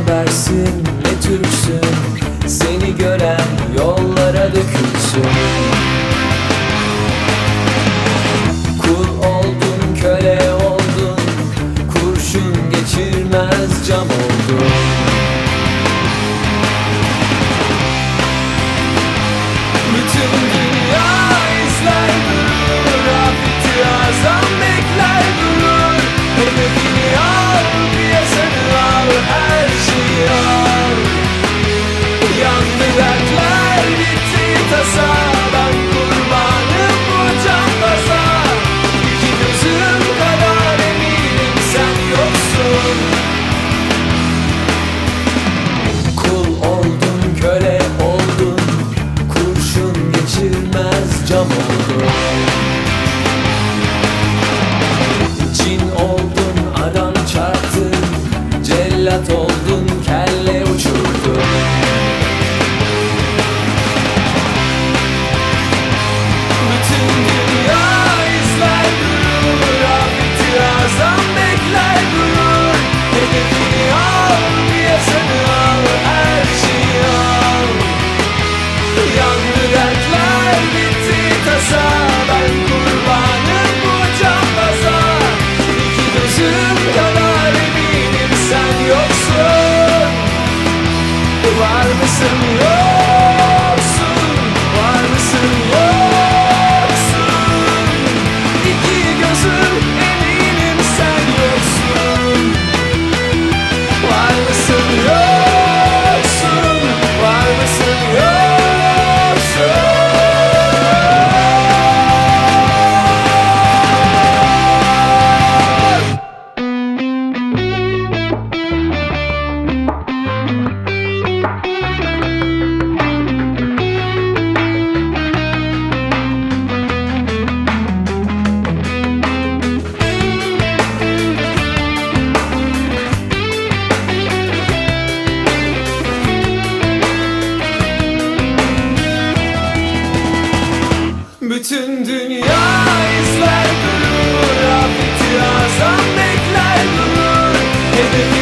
habersin ne Türksün? Seni gören yollara dökülsün Bütün dünya izler durur Afeti azam bekler durur Hedefi